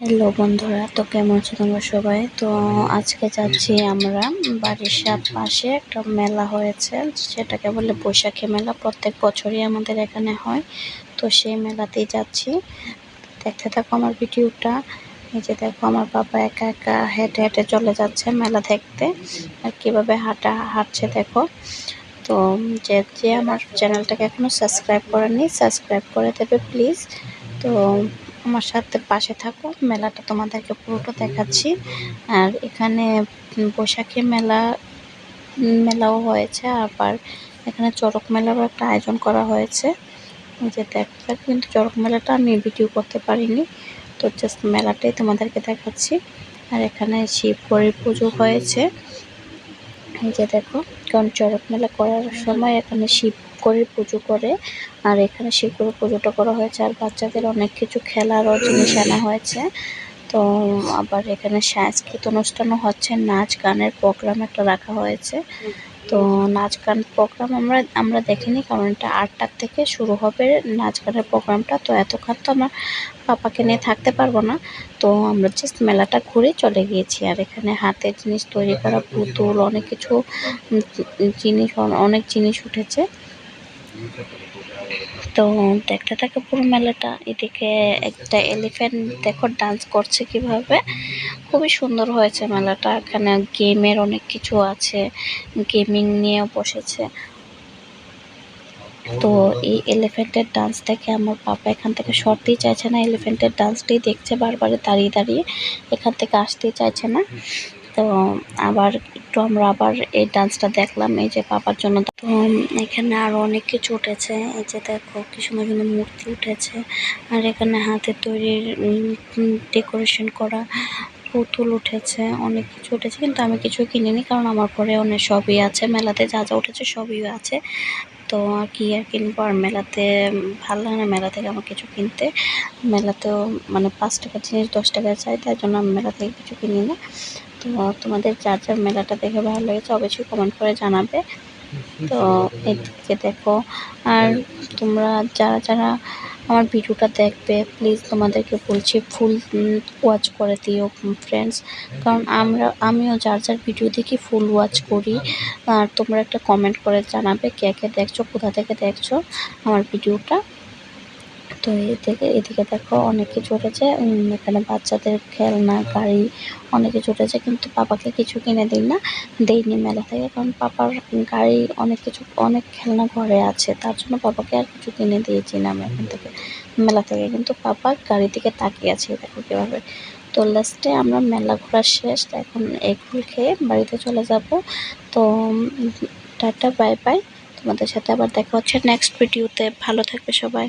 Hello বন্ধুরা, তো কেমন আছো তোমরা সবাই? তো আজকে যাচ্ছি আমরা বাড়ির সাত পাশে একটা মেলা হয়েছে সেটাকে বলে বৈশাখী মেলা। প্রত্যেক বছরই আমাদের এখানে হয়, তো সেই মেলাতেই যাচ্ছি। দেখতে থাকো আমার ভিডিওটা। এই যে দেখো, আমার বাবা একা একা হেঁটে হেঁটে চলে যাচ্ছে মেলা দেখতে, আর কীভাবে হাঁটা, হাঁটছে দেখো। তো যে যে আমার চ্যানেলটাকে এখনও সাবস্ক্রাইব করেনি, সাবস্ক্রাইব করে দেবে প্লিজ। তো আমার সাথে পাশে থাকো, মেলাটা তোমাদেরকে পুরোটা দেখাচ্ছি। আর এখানে বৈশাখী মেলা মেলাও হয়েছে, আবার এখানে চড়ক মেলারও একটা আয়োজন করা হয়েছে। যে দেখতে কিন্তু চড়ক মেলাটা আমি ভিডিও করতে পারিনি, তো জাস্ট মেলাটাই তোমাদেরকে দেখাচ্ছি। আর এখানে শিবপুরের পুজো হয়েছে। এই যে দেখো, কারণ চড়ক মেলা করার সময় এখানে শিব করে পুজো করে। আর এখানে শিব পুজোটা করা হয়েছে। আর বাচ্চাদের অনেক কিছু খেলারও জিনিস আনা হয়েছে। তো আবার এখানে সাংস্কৃতিক অনুষ্ঠানও হচ্ছে। নাচ গানের প্রোগ্রাম একটা রাখা হয়েছে। তো নাচ গান প্রোগ্রাম আমরা আমরা দেখিনি কারণ এটা আটটার থেকে শুরু হবে নাচ গানের প্রোগ্রামটা তো এতক্ষণ তো আমার পাপাকে নিয়ে থাকতে পারব না। তো আমরা জাস্ট মেলাটা ঘুরে চলে গিয়েছি। আর এখানে হাতের জিনিস তৈরি করা, পুতুল, অনেক কিছু জিনিস অনেক জিনিস উঠেছে। তো দেখতে থাকে পুরো মেলাটা। এদিকে একটা এলিফ্যান্ট দেখো ডান্স করছে কীভাবে। খুবই সুন্দর হয়েছে মেলাটা। এখানে গেমের অনেক কিছু আছে গেমিং নিয়েও বসেছে। তো এই এলিফ্যান্টের ডান্স দেখে আমার পাপা এখান থেকে সরতেই চাইছে না। এলিফ্যান্টের ডান্সটাই দেখছে বারবার দাঁড়িয়ে দাঁড়িয়ে এখান থেকে আসতেই চাইছে না। তো আবার একটু আমরা আবার এই ডান্সটা দেখলাম, এই যে পাপার জন্য। তো এখানে আরও অনেক কিছু উঠেছে। এই যে দেখো, কি সুন্দর সুন্দর মূর্তি উঠেছে। আর এখানে হাতে তৈরির ডেকোরেশন করা পুতুল উঠেছে। অনেক কিছু উঠেছে, কিন্তু আমি কিছু কিনিনি কারণ আমার ঘরে অনেক সবই আছে। মেলাতে যা যা উঠেছে সবই আছে। তো, আর কি আর কিনবো? আর মেলাতে, ভালো লাগে না মেলা থেকে আমার কিছু কিনতে। মেলাতেও মানে পাঁচ টাকার জিনিস, দশ টাকা চাই, তাই জন্য আমি মেলা থেকে কিছু কিনি না তো তোমাদের যার যার মেলাটা দেখে ভালো লেগেছে অবশ্যই কমেন্ট করে জানাবে। তো এদিকে দেখো, আর তোমরা যারা যারা আমার ভিডিওটা দেখবে প্লিজ তোমাদেরকে বলছি ফুল ওয়াচ করে দিও ফ্রেন্ডস কারণ আমরা, আমিও যার যার ভিডিও দেখি ফুল ওয়াচ করি। আর তোমরা একটা কমেন্ট করে জানাবে কে কে দেখছ, কোথা থেকে দেখছ আমার ভিডিওটা। তো এদিকে এদিকে দেখো অনেক কিছু উঠেছে এখানে বাচ্চাদের খেলনা, গাড়ি অনেক কিছু উঠেছে কিন্তু পাপাকে কিছু কিনে দিই না, দেইনি মেলা থেকে, কারণ পাপার গাড়ি অনেক কিছু, অনেক খেলনা ঘরে আছে। তার জন্য পাপাকে আর কিছু কিনে দিয়েছি না আমি এখান থেকে, মেলা থেকে। কিন্তু পাপা গাড়ি থেকে তাকিয়ে আছে, দেখো কীভাবে। তো লাস্টে আমরা মেলা ঘোরা শেষ এখন এগুলো খেয়ে বাড়িতে চলে যাব। তো টাটা, বাই বাই। তোমাদের সাথে আবার দেখা হচ্ছে নেক্সট ভিডিওতে। ভালো থাকবে সবাই।